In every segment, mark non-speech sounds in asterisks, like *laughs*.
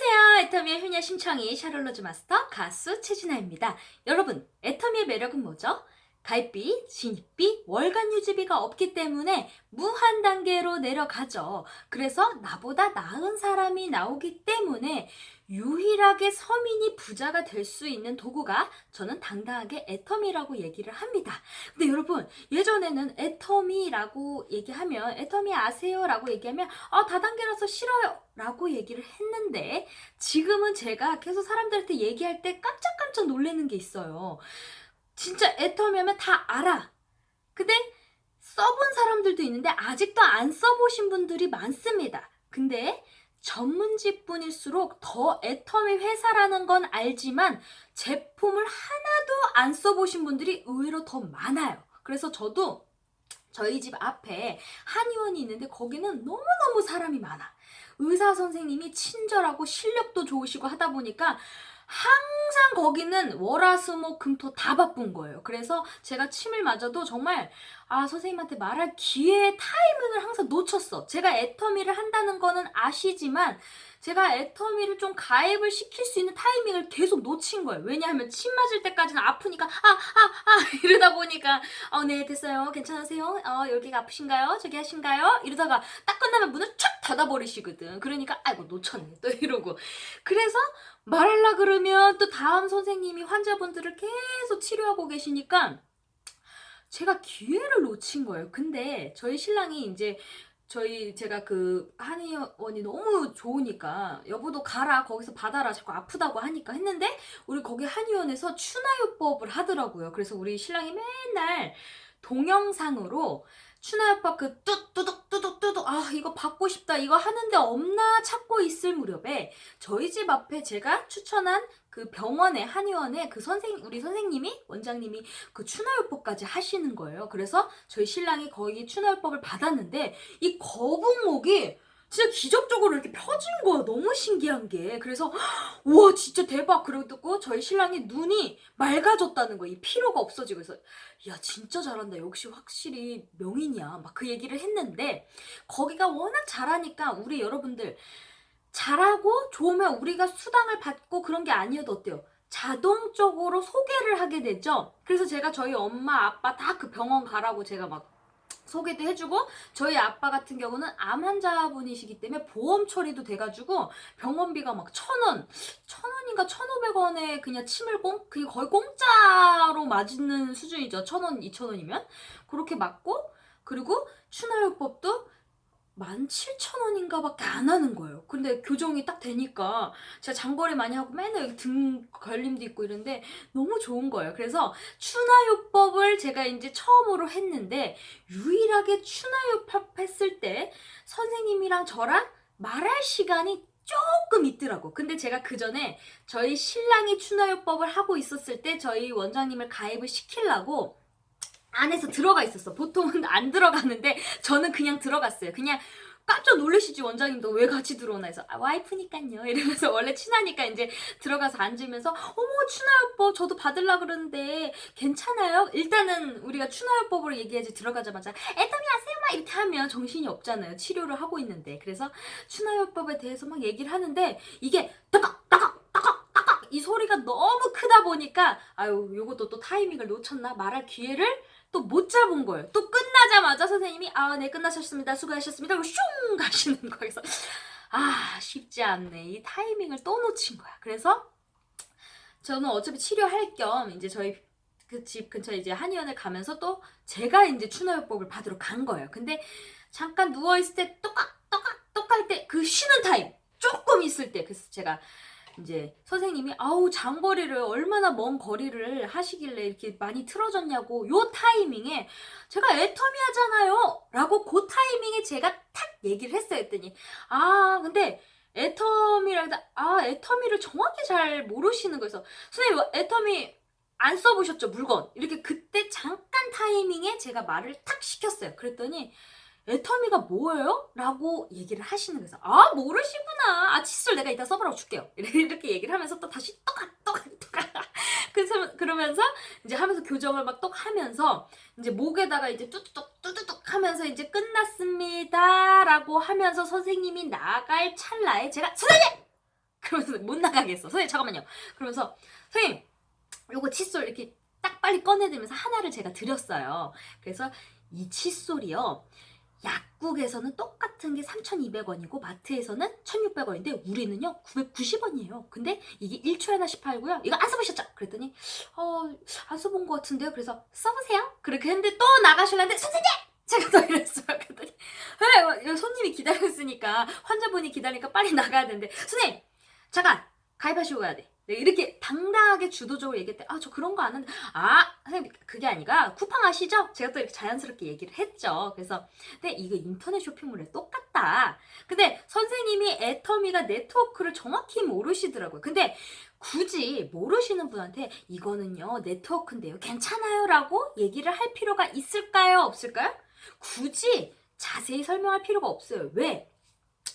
안녕하세요. 애터미의 효녀 심청이 샤를로즈 마스터 가수 최진아입니다. 여러분, 애터미의 매력은 뭐죠? 가입비, 진입비, 월간 유지비가 없기 때문에 무한 단계로 내려가죠. 그래서 나보다 나은 사람이 나오기 때문에 유일하게 서민이 부자가 될 수 있는 도구가 저는 당당하게 애터미라고 얘기를 합니다. 근데 여러분, 예전에는 애터미라고 얘기하면 애터미 아세요 라고 얘기하면 아, 다단계라서 싫어요. 라고 얘기를 했는데 지금은 제가 계속 사람들한테 얘기할 때 깜짝깜짝 놀라는 게 있어요. 진짜 애터미하면 다 알아. 근데 써본 사람들도 있는데 아직도 안 써보신 분들이 많습니다. 근데 전문직 분일수록 더 애터미 회사라는 건 알지만 제품을 하나도 안 써보신 분들이 의외로 더 많아요. 그래서 저도 저희 집 앞에 한의원이 있는데 거기는 너무너무 사람이 많아. 의사 선생님이 친절하고 실력도 좋으시고 하다 보니까 항상 거기는 월화수목 금토 다 바쁜 거예요. 그래서 제가 침을 맞아도 정말 아 선생님한테 말할 기회의 타이밍을 항상 놓쳤어. 제가 애터미를 한다는 거는 아시지만 제가 애터미를 좀 가입을 시킬 수 있는 타이밍을 계속 놓친 거예요. 왜냐하면 침 맞을 때까지는 아프니까 아 아 아 *laughs* 이러다 보니까 어 네 됐어요 괜찮으세요? 어 여기가 아프신가요? 저기 하신가요? 이러다가 딱 끝나면 문을 촥 닫아버리시거든. 그러니까 아이고 놓쳤네 또 이러고 그래서 말하려 그러면 또 다음 선생님이 환자분들을 계속 치료하고 계시니까 제가 기회를 놓친 거예요. 근데 저희 신랑이 이제 저희 제가 그 한의원이 너무 좋으니까 여보도 가라 거기서 받아라 자꾸 아프다고 하니까 했는데 우리 거기 한의원에서 추나요법을 하더라고요. 그래서 우리 신랑이 맨날 동영상으로 추나요법 그 뚜뚜둑 뚜둑 뚜둑 아 이거 받고 싶다 이거 하는데 없나 찾고 있을 무렵에 저희 집 앞에 제가 추천한 그 병원에 한의원에 그 선생 우리 선생님이 원장님이 그 추나요법까지 하시는 거예요. 그래서 저희 신랑이 거기 추나요법을 받았는데 이 거북목이 진짜 기적적으로 이렇게 펴진 거야. 너무 신기한 게. 그래서 *gasps* 우와 진짜 대박. 그러고 저희 신랑이 눈이 맑아졌다는 거야. 이 피로가 없어지고 그래서 야 진짜 잘한다. 역시 확실히 명인이야. 막 그 얘기를 했는데 거기가 워낙 잘하니까 우리 여러분들 잘하고 좋으면 우리가 수당을 받고 그런 게 아니어도 어때요? 자동적으로 소개를 하게 되죠. 그래서 제가 저희 엄마, 아빠 다 그 병원 가라고 제가 막 소개도 해주고 저희 아빠 같은 경우는 암 환자분이시기 때문에 보험 처리도 돼가지고 병원비가 막 천 원, 천 원인가 천오백 원에 그냥 침을 공, 그게 거의 공짜로 맞는 수준이죠. 천 원, 이천 원이면 그렇게 맞고 그리고 추나요법도 17,000원인가 밖에 안 하는 거예요. 근데 교정이 딱 되니까 제가 장거리 많이 하고 맨날 등 걸림도 있고 이런데 너무 좋은 거예요. 그래서 추나요법을 제가 이제 처음으로 했는데 유일하게 추나요법 했을 때 선생님이랑 저랑 말할 시간이 조금 있더라고. 근데 제가 그 전에 저희 신랑이 추나요법을 하고 있었을 때 저희 원장님을 가입을 시키려고 안에서 들어가 있었어. 보통은 안 들어가는데 저는 그냥 들어갔어요. 그냥 깜짝 놀라시지 원장님도 왜 같이 들어오나 해서 아, 와이프니까요 이러면서 *laughs* 원래 친하니까 이제 들어가서 앉으면서 어머 추나요법 저도 받으려 그러는데 괜찮아요? 일단은 우리가 추나요법으로 얘기하지 들어가자마자 애터미 아세요? 막 이렇게 하면 정신이 없잖아요 치료를 하고 있는데 그래서 추나요법에 대해서 막 얘기를 하는데 이게 따깍 따깍 따깍 따깍 이 소리가 너무 크다 보니까 아유 요것도 또 타이밍을 놓쳤나 말할 기회를 또 못 잡은 거예요. 또 끝나자마자 선생님이 아, 네, 끝나셨습니다. 수고하셨습니다. 슝 가시는 거에서 아, 쉽지 않네. 이 타이밍을 또 놓친 거야. 그래서 저는 어차피 치료할 겸 이제 저희 그 집 근처에 이제 한의원을 가면서 또 제가 이제 추나요법을 받으러 간 거예요. 근데 잠깐 누워 있을 때 똑깍 똑깍 똑할 때 그 쉬는 타임 조금 있을 때 그래서 제가 이제 선생님이 아우 장거리를 얼마나 먼 거리를 하시길래 이렇게 많이 틀어졌냐고 요 타이밍에 제가 애터미 하잖아요! 라고 그 타이밍에 제가 탁 얘기를 했어요 했더니. 아 근데 애터미라 아 애터미를 정확히 잘 모르시는 거여서 선생님 애터미 안 써보셨죠? 물건. 이렇게 그때 잠깐 타이밍에 제가 말을 탁 시켰어요. 그랬더니 애터미가 뭐예요? 라고 얘기를 하시는 거예요. 아, 모르시구나. 아, 칫솔 내가 이따 써보라고 줄게요. *laughs* 이렇게 얘기를 하면서 또 다시 똑같, 똑같, 똑같. 그래서, 그러면서 이제 하면서 교정을 막 똑 하면서 이제 목에다가 이제 뚜뚜뚝, 뚜뚜뚝 하면서 이제 끝났습니다. 라고 하면서 선생님이 나갈 찰나에 제가 선생님! 그러면서 못 나가겠어. 선생님 잠깐만요. 그러면서 선생님 요거 칫솔 이렇게 딱 빨리 꺼내들면서 하나를 제가 드렸어요. 그래서 이 칫솔이요. 약국에서는 똑같은 게 3,200원이고 마트에서는 1,600원인데 우리는요 990원이에요. 근데 이게 1초에 하나씩 팔고요. 이거 안 써보셨죠? 그랬더니 어 안 써본 것 같은데요. 그래서 써보세요. 그렇게 했는데 또 나가실라는데 선생님 제가 또 이랬어요. 그랬더니 왜 손님이 기다리고 있으니까 환자분이 기다리니까 빨리 나가야 되는데 선생님 잠깐 가입하시고 가야 돼. 네, 이렇게 당당하게 주도적으로 얘기했대. 아, 저 그런 거안 하는데. 아, 선생님, 그게 아니라 쿠팡 아시죠? 제가 또 이렇게 자연스럽게 얘기를 했죠. 그래서, 근데 이거 인터넷 쇼핑몰에 똑같다. 근데 선생님이 애터미가 네트워크를 정확히 모르시더라고요. 근데 굳이 모르시는 분한테 이거는요, 네트워크인데요. 괜찮아요? 라고 얘기를 할 필요가 있을까요? 없을까요? 굳이 자세히 설명할 필요가 없어요. 왜?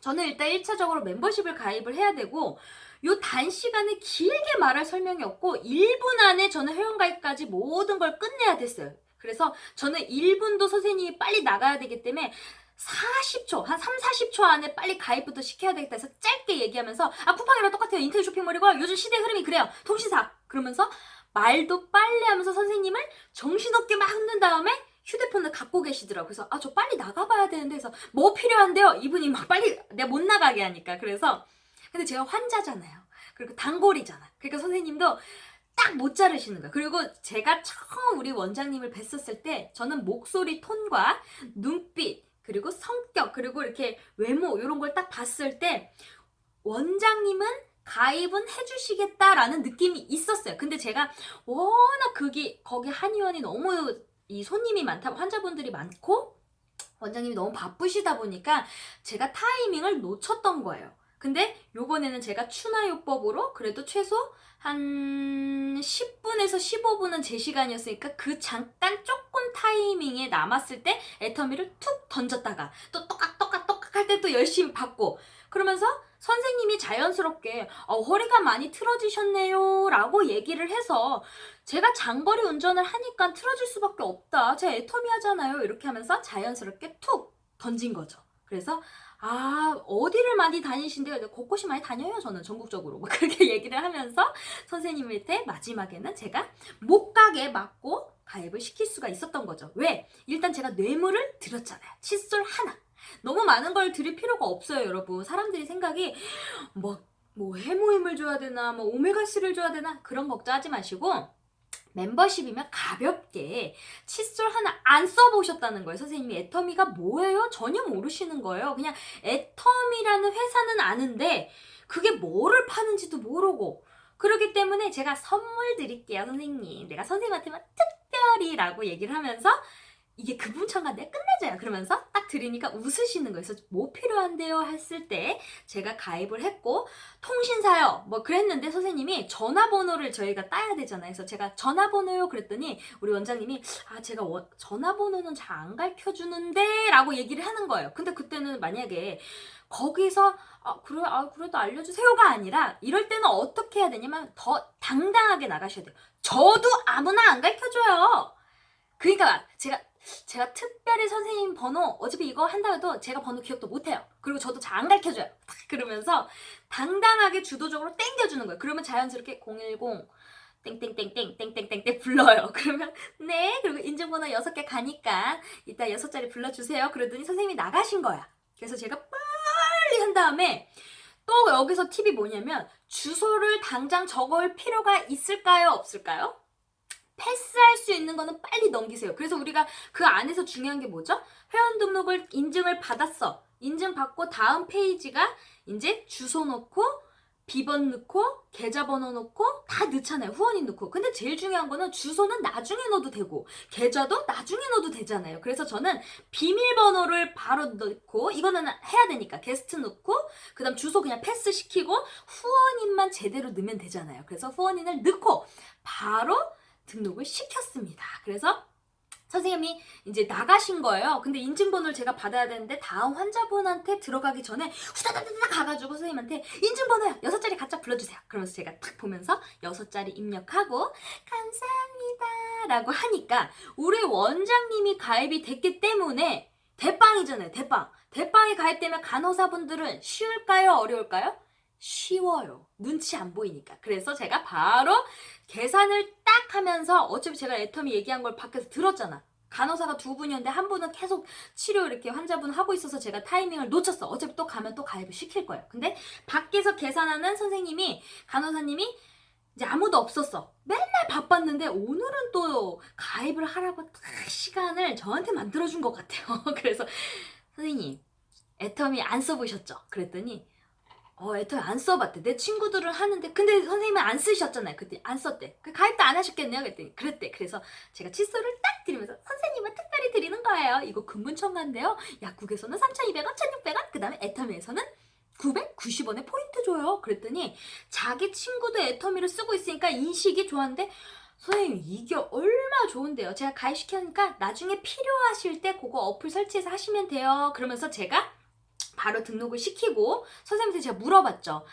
저는 일단 1차적으로 멤버십을 가입을 해야 되고, 요 단시간에 길게 말할 설명이 없고 1분 안에 저는 회원가입까지 모든 걸 끝내야 됐어요. 그래서 저는 1분도 선생님이 빨리 나가야 되기 때문에 40초, 한 3, 40초 안에 빨리 가입부터 시켜야 되겠다 해서 짧게 얘기하면서 아 쿠팡이랑 똑같아요. 인터넷 쇼핑몰이고 요즘 시대 흐름이 그래요. 통신사. 그러면서 말도 빨리 하면서 선생님을 정신없게 막 흔든 다음에 휴대폰을 갖고 계시더라고요. 그래서 아 저 빨리 나가봐야 되는데 해서 뭐 필요한데요? 이분이 막 빨리 내가 못 나가게 하니까 그래서 근데 제가 환자잖아요. 그리고 단골이잖아. 그러니까 선생님도 딱 못 자르시는 거야. 그리고 제가 처음 우리 원장님을 뵀었을 때 저는 목소리 톤과 눈빛 그리고 성격 그리고 이렇게 외모 이런 걸 딱 봤을 때 원장님은 가입은 해주시겠다라는 느낌이 있었어요. 근데 제가 워낙 그기 거기 한의원이 너무 이 손님이 많다 환자분들이 많고 원장님이 너무 바쁘시다 보니까 제가 타이밍을 놓쳤던 거예요. 근데 요번에는 제가 추나요법으로 그래도 최소 한 10분에서 15분은 제 시간이었으니까 그 잠깐 조금 타이밍에 남았을 때 애터미를 툭 던졌다가 또 똑깍 똑깍 똑깍 할 때 또 열심히 받고 그러면서 선생님이 자연스럽게 어, 허리가 많이 틀어지셨네요 라고 얘기를 해서 제가 장거리 운전을 하니까 틀어질 수밖에 없다. 제가 애터미 하잖아요. 이렇게 하면서 자연스럽게 툭 던진 거죠 그래서 아 어디를 많이 다니신대요? 곳곳이 많이 다녀요 저는 전국적으로. 막 그렇게 *laughs* 얘기를 하면서 선생님한테 마지막에는 제가 못 가게 막고 가입을 시킬 수가 있었던 거죠. 왜? 일단 제가 뇌물을 드렸잖아요. 칫솔 하나. 너무 많은 걸 드릴 필요가 없어요 여러분. 사람들이 생각이 뭐, 뭐 해모임을 줘야 되나 뭐 오메가3를 줘야 되나 그런 걱정하지 마시고 멤버십이면 가볍게 칫솔 하나 안 써보셨다는 거예요. 선생님이 애터미가 뭐예요? 전혀 모르시는 거예요. 그냥 애터미라는 회사는 아는데 그게 뭐를 파는지도 모르고 그렇기 때문에 제가 선물 드릴게요, 선생님. 내가 선생님한테만 특별히 라고 얘기를 하면서 이게 급분천가 내가 끝내줘요. 그러면서 딱 드리니까 웃으시는 거예요. 그래서 뭐 필요한데요? 했을 때 제가 가입을 했고 통신사요. 뭐 그랬는데 선생님이 전화번호를 저희가 따야 되잖아요. 그래서 제가 전화번호요 그랬더니 우리 원장님이 아 제가 원- 전화번호는 잘 안 가르쳐 주는데 라고 얘기를 하는 거예요. 근데 그때는 만약에 거기서 아 그래 아 그래도 알려주세요가 아니라 이럴 때는 어떻게 해야 되냐면 더 당당하게 나가셔야 돼요. 저도 아무나 안 가르쳐 줘요. 그러니까 제가 제가 특별히 선생님 번호 어차피 이거 한다 해도 제가 번호 기억도 못해요. 그리고 저도 잘 안 가르쳐줘요. *laughs* 그러면서 당당하게 주도적으로 땡겨주는 거예요. 그러면 자연스럽게 010 땡땡땡땡 땡땡땡땡 불러요. *laughs* 그러면 네 그리고 인증번호 6개 가니까 이따 6자리 불러주세요. 그러더니 선생님이 나가신 거야. 그래서 제가 빨리 한 다음에 또 여기서 팁이 뭐냐면 주소를 당장 적을 필요가 있을까요? 없을까요? 패스할 수 있는 거는 빨리 넘기세요. 그래서 우리가 그 안에서 중요한 게 뭐죠? 회원 등록을 인증을 받았어. 인증받고 다음 페이지가 이제 주소 넣고 비번 넣고 계좌번호 넣고 다 넣잖아요. 후원인 넣고. 근데 제일 중요한 거는 주소는 나중에 넣어도 되고 계좌도 나중에 넣어도 되잖아요. 그래서 저는 비밀번호를 바로 넣고 이거는 해야 되니까 게스트 넣고 그다음 주소 그냥 패스 시키고 후원인만 제대로 넣으면 되잖아요. 그래서 후원인을 넣고 바로 등록을 시켰습니다. 그래서 선생님이 이제 나가신 거예요. 근데 인증번호를 제가 받아야 되는데 다음 환자분한테 들어가기 전에 후다다다다 가가지고 선생님한테 인증번호요 여섯 자리 각자 불러주세요. 그러면서 제가 딱 보면서 여섯 자리 입력하고 감사합니다라고 하니까 우리 원장님이 가입이 됐기 때문에 대빵이잖아요. 대빵. 대빵이 가입되면 간호사분들은 쉬울까요? 어려울까요? 쉬워요. 눈치 안 보이니까. 그래서 제가 바로 계산을 딱 하면서 어차피 제가 애터미 얘기한 걸 밖에서 들었잖아. 간호사가 두 분이었는데 한 분은 계속 치료 이렇게 환자분 하고 있어서 제가 타이밍을 놓쳤어. 어차피 또 가면 또 가입을 시킬 거예요. 근데 밖에서 계산하는 선생님이 간호사님이 이제 아무도 없었어. 맨날 바빴는데 오늘은 또 가입을 하라고 딱 시간을 저한테 만들어준 것 같아요. *laughs* 그래서 선생님 애터미 안 써보셨죠? 그랬더니 어 애터미 안 써봤대. 내 친구들은 하는데 근데 선생님은 안 쓰셨잖아요. 그때 안 썼대. 그 가입도 안 하셨겠네요. 그랬더니 그랬대. 그래서 제가 칫솔을 딱 드리면서 선생님은 특별히 드리는 거예요. 이거 금문첨가인데요. 약국에서는 3,200원, 1,600원, 그 다음에 애터미에서는 990원에 포인트 줘요. 그랬더니 자기 친구도 애터미를 쓰고 있으니까 인식이 좋았는데 선생님 이게 얼마 좋은데요. 제가 가입시켰으니까 나중에 필요하실 때 그거 어플 설치해서 하시면 돼요. 그러면서 제가 바로 등록을 시키고 선생님한테 제가 물어봤죠.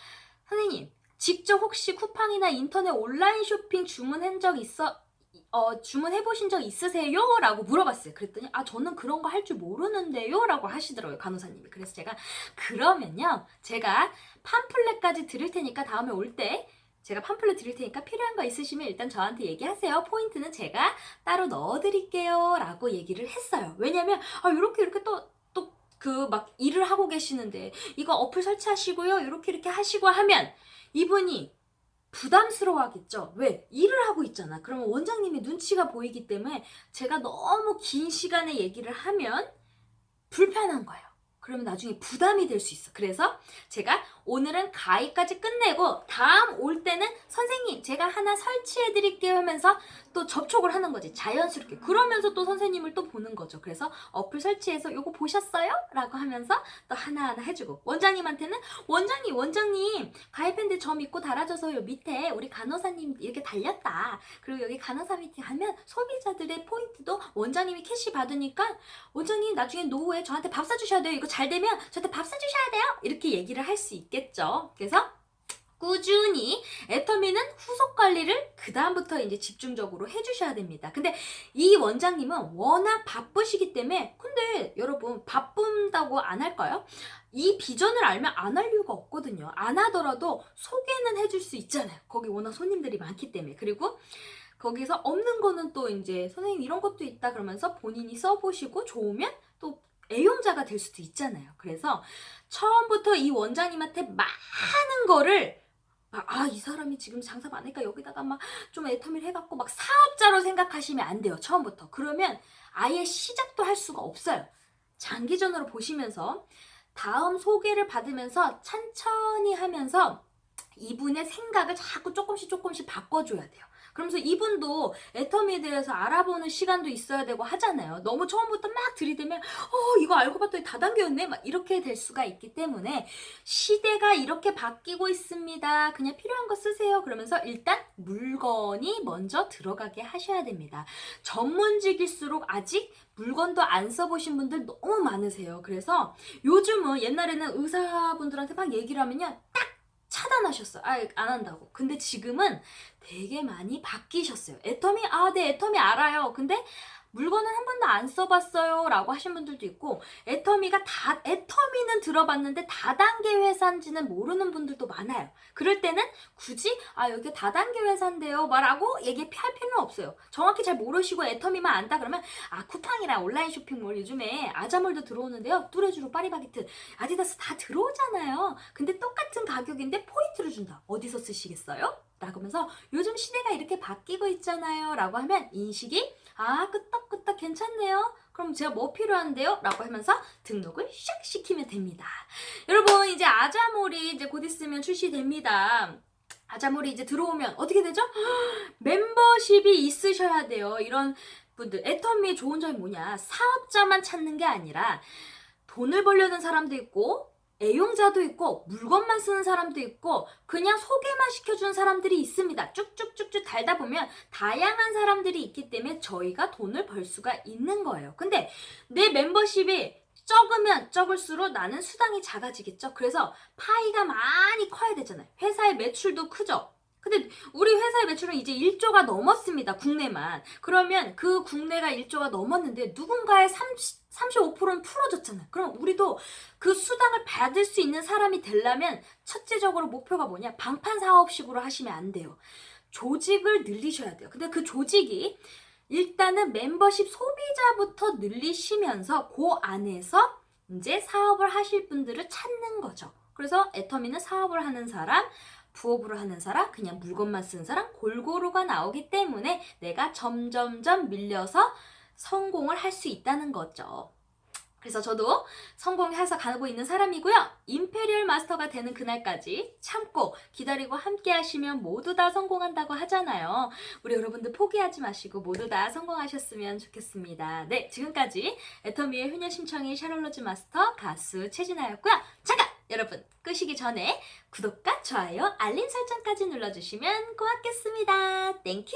선생님 직접 혹시 쿠팡이나 인터넷 온라인 쇼핑 주문한 적 있어? 어, 주문해 보신 적 있으세요? 라고 물어봤어요. 그랬더니 아 저는 그런 거 할 줄 모르는데요? 라고 하시더라고요. 간호사님이. 그래서 제가 그러면요. 제가 팜플렛까지 드릴 테니까 다음에 올때 제가 팜플렛 드릴 테니까 필요한 거 있으시면 일단 저한테 얘기하세요. 포인트는 제가 따로 넣어드릴게요. 라고 얘기를 했어요. 왜냐면 아 이렇게 이렇게 또또 그 막 일을 하고 계시는데 이거 어플 설치하시고요. 이렇게 이렇게 하시고 하면 이분이 부담스러워하겠죠. 왜? 일을 하고 있잖아. 그러면 원장님이 눈치가 보이기 때문에 제가 너무 긴 시간에 얘기를 하면 불편한 거예요. 그러면 나중에 부담이 될 수 있어. 그래서 제가 오늘은 가입까지 끝내고 다음 올 때는 선생님 제가 하나 설치해 드릴게요 하면서 또 접촉을 하는 거지. 자연스럽게. 그러면서 또 선생님을 또 보는 거죠. 그래서 어플 설치해서 요거 보셨어요? 라고 하면서 또 하나하나 해주고 원장님한테는 원장님 원장님 가입했는데 저 믿고 달아줘서 요 밑에 우리 간호사님 이렇게 달렸다. 그리고 여기 간호사 밑에 하면 소비자들의 포인트도 원장님이 캐시 받으니까 원장님 나중에 노후에 저한테 밥 사주셔야 돼요. 이거 잘 되면 저한테 밥 사주셔야 돼요. 이렇게 얘기를 할 수 있겠죠. 그래서 꾸준히 애터미는 후속 관리를 그 다음부터 이제 집중적으로 해주셔야 됩니다. 근데 이 원장님은 워낙 바쁘시기 때문에 근데 여러분 바쁜다고 안 할까요? 이 비전을 알면 안 할 이유가 없거든요. 안 하더라도 소개는 해줄 수 있잖아요. 거기 워낙 손님들이 많기 때문에 그리고 거기서 없는 거는 또 이제 선생님 이런 것도 있다 그러면서 본인이 써보시고 좋으면 또 애용자가 될 수도 있잖아요. 그래서 처음부터 이 원장님한테 많은 거를 아, 이 사람이 지금 장사 많으니까 여기다가 막 좀 애터미를 해갖고 막 사업자로 생각하시면 안 돼요. 처음부터. 그러면 아예 시작도 할 수가 없어요. 장기전으로 보시면서 다음 소개를 받으면서 천천히 하면서 이분의 생각을 자꾸 조금씩 조금씩 바꿔줘야 돼요. 그러면서 이분도 애터미에 대해서 알아보는 시간도 있어야 되고 하잖아요. 너무 처음부터 막 들이대면 어 이거 알고 봤더니 다단계였네 막 이렇게 될 수가 있기 때문에 시대가 이렇게 바뀌고 있습니다. 그냥 필요한 거 쓰세요. 그러면서 일단 물건이 먼저 들어가게 하셔야 됩니다. 전문직일수록 아직 물건도 안 써보신 분들 너무 많으세요. 그래서 요즘은 옛날에는 의사분들한테 막 얘기를 하면요. 딱 차단하셨어요. 아, 안 한다고. 근데 지금은 되게 많이 바뀌셨어요. 애터미, 아, 네, 애터미 알아요. 근데 물건은 한 번도 안 써봤어요. 라고 하신 분들도 있고, 애터미가 다, 애터미는 들어봤는데 다단계 회사인지는 모르는 분들도 많아요. 그럴 때는 굳이, 아, 여기 다단계 회사인데요. 말하고 얘기 할 필요는 없어요. 정확히 잘 모르시고 애터미만 안다 그러면, 아, 쿠팡이랑 온라인 쇼핑몰 요즘에 아자몰도 들어오는데요. 뚜레쥬로 파리바게트, 아디다스 다 들어오잖아요. 근데 똑같은 가격인데 포인트를 준다. 어디서 쓰시겠어요? 라고 하면서 요즘 시대가 이렇게 바뀌고 있잖아요. 라고 하면 인식이 아, 끄떡끄떡 괜찮네요. 그럼 제가 뭐 필요한데요? 라고 하면서 등록을 샥 시키면 됩니다. 여러분, 이제 아자몰이 이제 곧 있으면 출시됩니다. 아자몰이 이제 들어오면 어떻게 되죠? *gasps* 멤버십이 있으셔야 돼요. 이런 분들. 애터미의 좋은 점이 뭐냐? 사업자만 찾는 게 아니라 돈을 벌려는 사람도 있고 애용자도 있고 물건만 쓰는 사람도 있고 그냥 소개만 시켜주는 사람들이 있습니다. 쭉쭉쭉쭉 달다 보면 다양한 사람들이 있기 때문에 저희가 돈을 벌 수가 있는 거예요. 근데 내 멤버십이 적으면 적을수록 나는 수당이 작아지겠죠. 그래서 파이가 많이 커야 되잖아요. 회사의 매출도 크죠. 근데 우리 회사의 매출은 이제 1조가 넘었습니다. 국내만. 그러면 그 국내가 1조가 넘었는데 누군가의 30, 35%는 풀어줬잖아요. 그럼 우리도 그 수당을 받을 수 있는 사람이 되려면 첫째적으로 목표가 뭐냐? 방판 사업식으로 하시면 안 돼요. 조직을 늘리셔야 돼요. 근데 그 조직이 일단은 멤버십 소비자부터 늘리시면서 그 안에서 이제 사업을 하실 분들을 찾는 거죠. 그래서 애터미는 사업을 하는 사람, 부업으로 하는 사람, 그냥 물건만 쓰는 사람 골고루가 나오기 때문에 내가 점점점 밀려서 성공을 할 수 있다는 거죠. 그래서 저도 성공해서 가고 있는 사람이고요. 임페리얼 마스터가 되는 그날까지 참고 기다리고 함께 하시면 모두 다 성공한다고 하잖아요. 우리 여러분들 포기하지 마시고 모두 다 성공하셨으면 좋겠습니다. 네, 지금까지 애터미의 효녀 심청이 샤롤로즈 마스터 가수 최진아였고요. 잠깐! 여러분, 끄시기 전에 구독과 좋아요, 알림 설정까지 눌러주시면 고맙겠습니다. 땡큐!